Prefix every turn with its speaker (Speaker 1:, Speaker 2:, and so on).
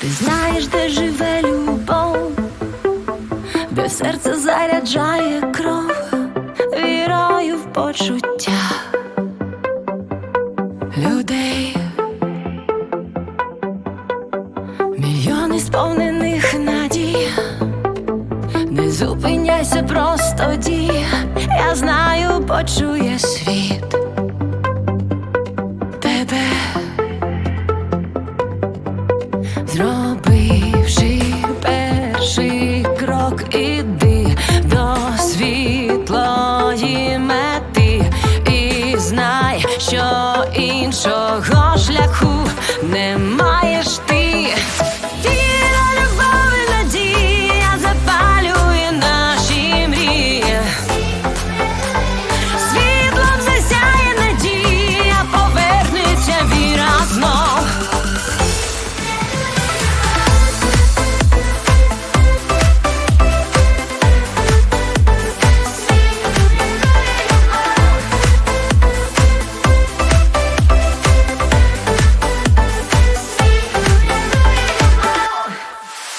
Speaker 1: Ти знаєш, де живе любов, де серце заряджає кров, вірою в почуття людей, мільйони сповнених надій, не зупиняйся, просто дій, я знаю, почує світ зробивши перший крок, іди до світлої мети, і знай, що іншого шляху не маєш ти.